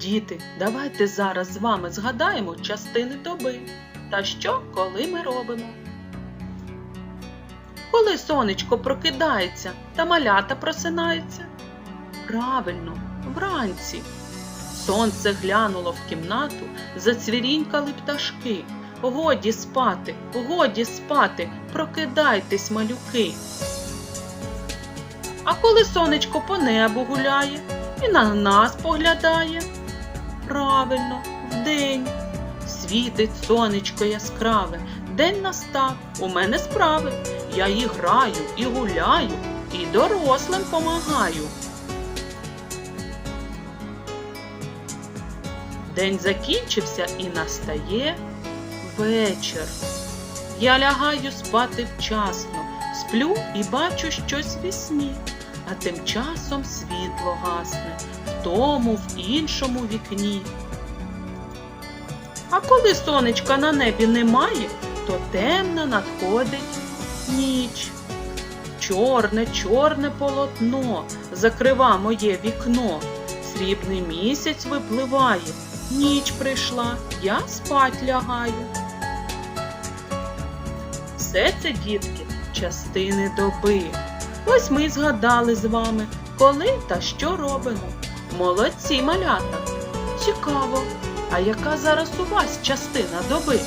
Діти, давайте зараз з вами згадаємо частини доби та що, коли ми робимо. Коли сонечко прокидається та малята просинаються? Правильно, вранці. Сонце глянуло в кімнату, зацвірінькали пташки. Годі спати, годі спати, прокидайтесь, малюки. А коли сонечко по небу гуляє і на нас поглядає? Правильно, вдень. Світить сонечко яскраве, день настав, у мене справи. Я і граю, і гуляю, і дорослим помагаю. День закінчився і настає вечір. Я лягаю спати вчасно, сплю і бачу щось в вісні, а тим часом світло гасне в тому, в іншому вікні. А коли сонечка на небі немає, то темно надходить ніч. Чорне, чорне полотно закрива моє вікно. Срібний місяць випливає, ніч прийшла, я спать лягаю. Все це, дітки, частини доби. Ось ми згадали з вами, коли та що робимо. Молодці малята! Цікаво, а яка зараз у вас частина доби?